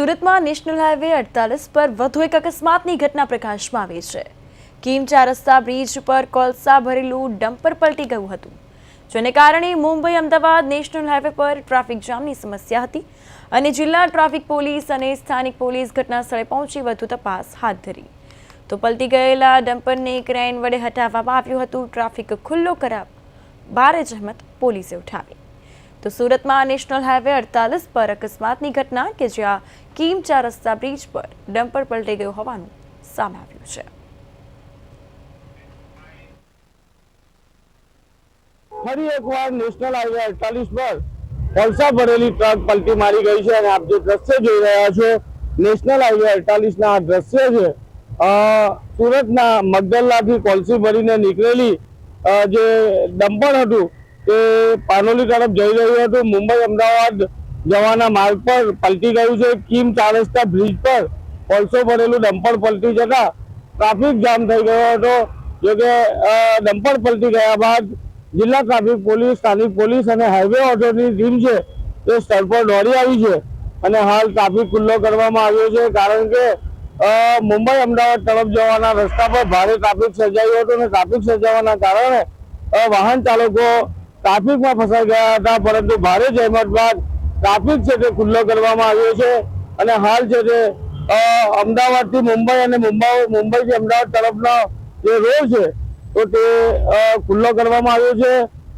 સુરતમાં national highway અડતાલીસ પર વધુ એક અકસ્માતની ઘટના પ્રકાશમાં આવી છે. કીમ ચાર રસ્તા બ્રિજ પર કોલસા ભરેલું ડમ્પર પલટી ગયું હતું. જેને કારણે મુંબઈ, અમદાવાદ નેશનલ હાઈવે પર ટ્રાફિક જામની સમસ્યા હતી અને જિલ્લા ટ્રાફિક પોલીસ અને સ્થાનિક પોલીસ ઘટના સ્થળે પહોંચી વધુ તપાસ હાથ ધરી. તો પલટી ગયેલા ડમ્પરને ક્રેન વડે હટાવવામાં આવ્યું હતું. ટ્રાફિક ખુલ્લો કરાવ ભારે જહેમત પોલીસે ઉઠાવી. તો સુરતમાં નેશનલ હાઈવે અડતાલીસ પર અકસ્માતની ઘટના કે જ્યાં કીમ ચાર રસ્તા બ્રિજ પર ડમ્પર પલટી ગયું હોવાનું સામે આવ્યું છે. ફરી એકવાર નેશનલ હાઈવે અડતાલીસ પર કોલસા ભરેલી ટ્રક પલટી મારી ગઈ છે અને આપ જે દ્રશ્ય જોઈ રહ્યા છો, નેશનલ હાઈવે અડતાલીસ ના આ દ્રશ્ય છે સુરતના મગદલ્લાથી કોલસી ભરીને નીકળેલી જે ડમ્પર હતું તે પાનોલી તરફ જઈ રહ્યું હતું. મુંબઈ, અમદાવાદ જવાના માર્ગ પર પલટી ગયું છે. કિમ ચાર બ્રિજ પર કોલસો ભરેલું ડમ્પર પલટી જતા ટ્રાફિક જામ થઈ ગયો હતો. જો કે ડમ્પર પલટી ગયા બાદ જિલ્લા ટ્રાફિક પોલીસ, સ્થાનિક પોલીસ અને હાઈવે ઓથોરિટીની ટીમ છે તે સ્થળ પર દોડી આવી છે અને હાલ ટ્રાફિક ખુલ્લો કરવામાં આવ્યો છે. કારણ કે મુંબઈ, અમદાવાદ તરફ જવાના રસ્તા પર ભારે ટ્રાફિક સર્જાયું હતું અને ટ્રાફિક સર્જાવાના કારણે વાહન ચાલકો ટ્રાફિકમાં ફસાઈ ગયા હતા, પરંતુ ભારે જહેમત બાદ ટ્રાફિક છે તે ખુલ્લો કરવામાં આવ્યો છે. અને હાલ છે તે અમદાવાદથી મુંબઈ અને મુંબઈ, મુંબઈથી અમદાવાદ તરફનો જે રોડ છે, તો તે ખુલ્લો કરવામાં આવ્યો છે.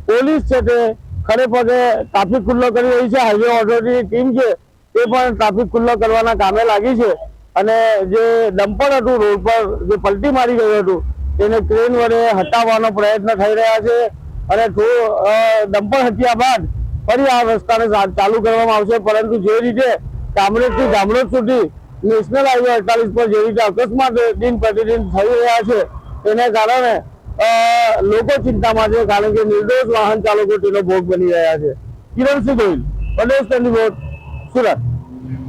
પોલીસ છે તે ખરેખર ટ્રાફિક ખુલ્લો કરી રહી છે. હાઈવે ઓથોરિટીની ટીમ છે તે પણ ટ્રાફિક ખુલ્લો કરવાના કામે લાગી છે. અને જે ડમ્પર હતું, રોડ પર જે પલટી મારી ગયું હતું, તેને ક્રેન વડે હટાવવાનો પ્રયત્ન થઈ રહ્યા છે. અને ડમ્પર હટ્યા બાદ ફરી આ રસ્તાને ચાલુ કરવામાં આવશે. પરંતુ જે રીતે કામરેજથી જામરોડ સુધી નેશનલ હાઈવે અડતાલીસ પર જે રીતે અકસ્માત દિન પ્રતિદિન થઈ રહ્યા છે, તેને કારણે લોકો ચિંતામાં છે કારણ કે નિર્દોષ વાહન ચાલકો તેનો ભોગ બની રહ્યા છે. કિરણસિંહ ગોહિલ, પ્રદેશ ટેલિવોટ સુરત.